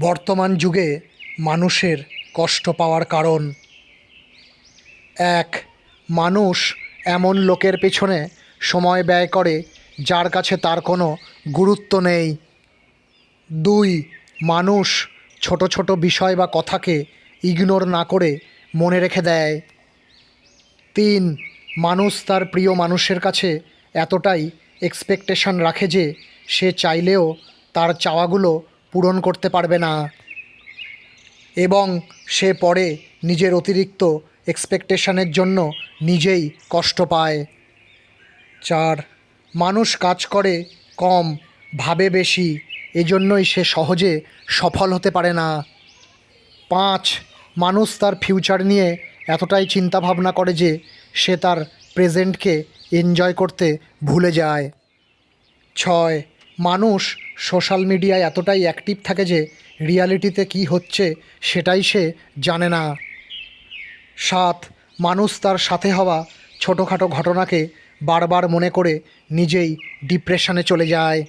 বর্তমান যুগে মানুষের কষ্ট পাওয়ার কারণ। এক, মানুষ এমন লোকের পেছনে সময় ব্যয় করে যার কাছে তার কোনো গুরুত্ব নেই। দুই, মানুষ ছোট ছোট বিষয় বা কথাকে ইগনোর না করে মনে রেখে দেয়। তিন, মানুষ তার প্রিয় মানুষের কাছে এতটাই এক্সপেকটেশন রাখে যে সে চাইলেও তার চাওয়াগুলো পূরণ করতে পারবে না। এবং সে পরে নিজের অতিরিক্ত এক্সপেকটেশনের জন্য নিজেই কষ্ট পায়। চার, মানুষ কাজ করে কম, ভাবে বেশি, এজন্যই সে সহজে সফল হতে পারে না। পাঁচ, মানুষ তার ফিউচার নিয়ে এতটাই চিন্তা ভাবনা করে যে সে তার প্রেজেন্টকে এনজয় করতে ভুলে যায়। ছয়, মানুষ সোশ্যাল মিডিয়ায় এতটাই অ্যাক্টিভ থাকে যে রিয়ালিটিতে কি হচ্ছে সেটাই সে জানে না। সাত, মানুষ তার সাথে হওয়া ছোটোখাটো ঘটনাকে বারবার মনে করে নিজেই ডিপ্রেশনে চলে যায়।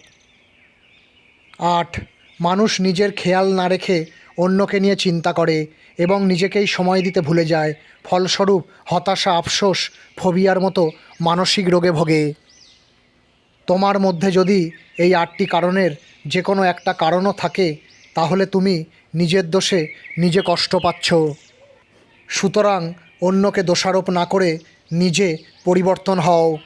আট, মানুষ নিজের খেয়াল না রেখে অন্যকে নিয়ে চিন্তা করে এবং নিজেকেই সময় দিতে ভুলে যায়। ফলস্বরূপ হতাশা, আফসোস, ফোবিয়ার মতো মানসিক রোগে ভোগে। তোমার মধ্যে যদি এই আটটি কারণের যে কোনো একটা কারণও থাকে, তাহলে তুমি নিজের দোষে নিজে কষ্ট পাচ্ছ। সুতরাং অন্যকে দোষারোপ না করে নিজে পরিবর্তন হও।